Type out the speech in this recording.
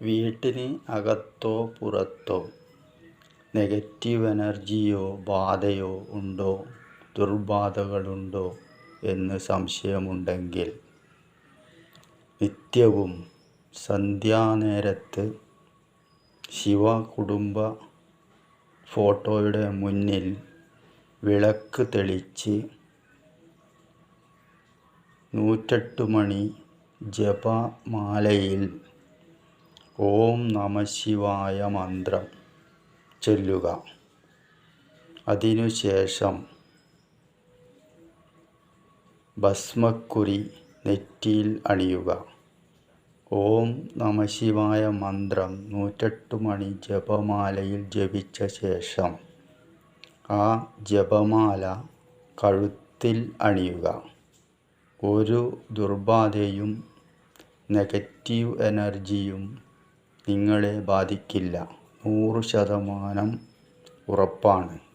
വീട്ടിന് അകത്തോ പുറത്തോ നെഗറ്റീവ് എനർജിയോ ബാധയോ ഉണ്ടോ? ദുർബാധകളുണ്ടോ? എന്ന് സംശയമുണ്ടെങ്കിൽ നിത്യവും സന്ധ്യാനേരത്ത് ശിവ കുടുംബ ഫോട്ടോയുടെ മുന്നിൽ വിളക്ക് തെളിച്ച് നൂറ്റെട്ട് മണി ജപമാലയിൽ ഓം നമഃശിവായ മന്ത്രം. ചൊല്ലുക. അതിനുശേഷം ഭസ്മക്കുറി നെറ്റിയിൽ അണിയുക. ഓം നമഃശിവായ മന്ത്രം നൂറ്റെട്ട് മണി ജപമാലയിൽ ജപിച്ച ശേഷം ആ ജപമാല കഴുത്തിൽ അണിയുക. ഒരു ദുർബാധയും നെഗറ്റീവ് എനർജിയും നിങ്ങളെ ബാധിക്കില്ല. നൂറ് ശതമാനം ഉറപ്പാണ്.